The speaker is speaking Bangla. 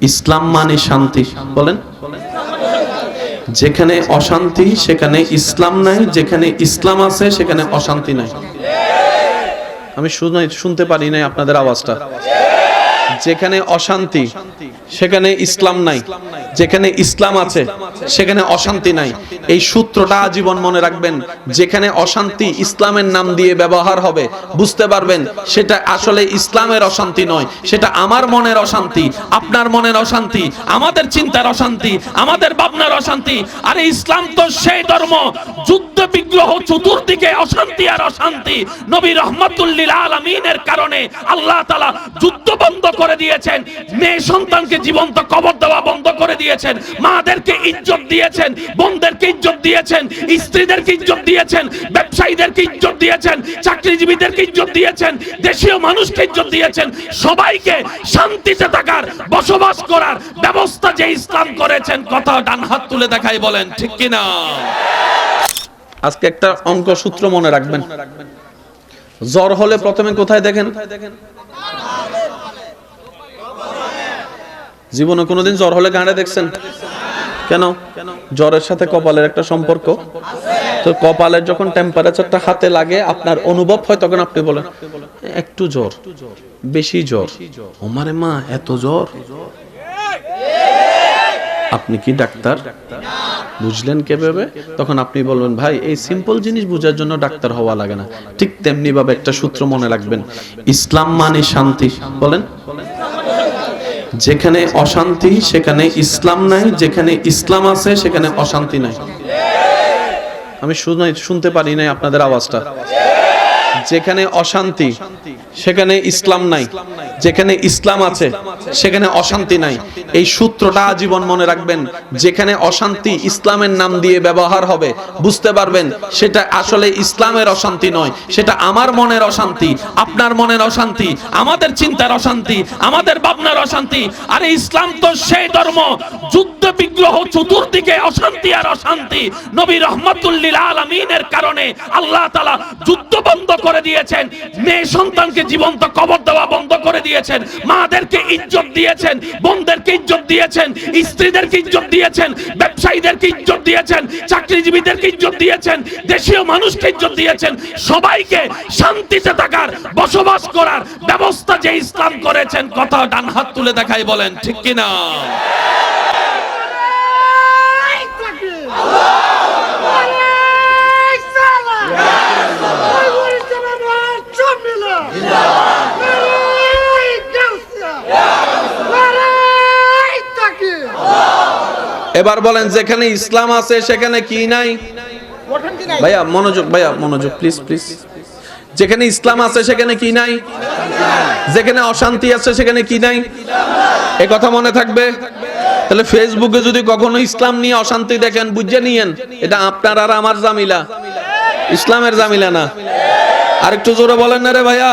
ইসলাম মানে শান্তি, বলেন। যেখানে অশান্তি, সেখানে ইসলাম নাই, যেখানে ইসলাম আছে, সেখানে অশান্তি নাই। আমি শুনে- শুনতে পারি নাই আপনাদের আওয়াজটা। যেখানে অশান্তি, সেখানে ইসলাম নাই। যেখানে ইসলাম আছে সেখানে অশান্তি নাই। এই সূত্রটা আজীবন মনে রাখবেন যেখানে অশান্তি ইসলামের নাম দিয়ে ব্যবহার হবে বুঝতে পারবেন সেটা আসলে ইসলামের অশান্তি নয় সেটা আমার মনের অশান্তি আপনার মনের অশান্তি আমাদের চিন্তার অশান্তি আমাদের ভাবনার অশান্তি। আরে ইসলাম তো সেই ধর্ম যুদ্ধ বিগ্রহ চতুর্দিকে অশান্তি আর অশান্তি। নবী রহমতুল্লিল আলমিনের কারণে আল্লাহ তালা যুদ্ধ বন্ধ করে দিয়েছেন মেয়ে সন্তানকে জীবন্ত কবর দেওয়া বন্ধ করে দিয়েছেন। মাদেরকে ইজ্জত দিয়েছেন, বোনদেরকে ইজ্জত দিয়েছেন, স্ত্রীদেরকে ইজ্জত দিয়েছেন, ব্যবসায়ীদেরকে ইজ্জত দিয়েছেন, চাকরিজীবীদেরকে ইজ্জত দিয়েছেন, দেশীয় মানুষকে ইজ্জত দিয়েছেন, সবাইকে শান্তিতে থাকার, বসবাস করার ব্যবস্থা যে ইসলাম করেছেন, কথা ডান হাত তুলে দেখাই বলেন, ঠিক কিনা? আজকে একটা অঙ্ক সূত্র মনে রাখবেন। জ্বর হলে প্রথমে কোথায় দেখেন? জীবনে কোনোদিন জ্বর হলে গাঁড়ে দেখছেন। কেন? জ্বরের সাথে কপালের একটা সম্পর্ক। তো কপালের যখন টেম্পারেচারটা হাতে লাগে, আপনার অনুভব হয়, তখন আপনি বলেন, একটু জ্বর, বেশি জ্বর। ওমারে মা, এত জ্বর? আপনি কি ডাক্তার? বুঝলেন কীভাবে তখন আপনি বলবেন, ভাই, এই সিম্পল জিনিস বোঝার জন্য ডাক্তার হওয়া লাগে না। ঠিক তেমনি ভাবে একটা সূত্র মনে রাখবেন, ইসলাম মানে শান্তি। বলেন যেখানে অশান্তি, সেখানে ইসলাম নাই, যেখানে ইসলাম আছে, সেখানে অশান্তি নাই। আমি শুনে শুনতে পারি নাই আপনাদের আওয়াজটা। যেখানে অশান্তি, সেখানে ইসলাম নাই। যেখানে ইসলাম আছে, সেখানে অশান্তি নাই। এই সূত্রটা আজীবন মনে রাখবেন, যেখানে অশান্তি ইসলামের নাম দিয়ে ব্যবহার হবে, বুঝতে পারবেন, সেটা আসলে ইসলামের অশান্তি নয়, সেটা আমার মনের অশান্তি, আপনার মনের অশান্তি, আমাদের চিন্তার অশান্তি, আমাদের ভাবনার অশান্তি। আরে ইসলাম তো সেই ধর্ম, যুদ্ধ, বিগ্রহ, চতুর্দিকে অশান্তি আর অশান্তি। নবী রহমতুল্লিল আলমিনের কারণে আল্লাহ তালা যুদ্ধ বন্ধ করে দিয়েছেন। মেয়ে সন্তানকে জীবন্ত কবর দেওয়া বন্ধ করে দিয়েছেন। মাদেরকে ইজ্জত দিয়েছেন, বোনদেরকে ইজ্জত দিয়েছেন, স্ত্রীদেরকে ইজ্জত দিয়েছেন, ব্যবসায়ীদেরকে ইজ্জত দিয়েছেন, চাকরিজীবীদেরকে ইজ্জত দিয়েছেন, দেশীয় মানুষকে ইজ্জত দিয়েছেন। সবাইকে শান্তিতে থাকার, বসবাস করার ব্যবস্থা যে ইসলাম করেছেন, কথা ডান হাত তুলে দেখাই বলেন, ঠিক কিনা? এবার বলেন, যেখানে ইসলাম আছে, সেখানে কি নাই? ভাইয়া, মনোযোগ ভাইয়া, মনোযোগ প্লিজ প্লিজ যেখানে ইসলাম আছে, সেখানে কি নাই? যেখানে অশান্তি আছে, সেখানে কি নাই? এ কথা মনে থাকবে? তাহলে ফেসবুকে যদি কখনো ইসলাম নিয়ে অশান্তি দেখেন, বুঝে নিয়েন, এটা আপনার আর আমার জামিলা। ইসলামের জামিলা না। আরেকটু জোরে বলেন না রে ভাইয়া।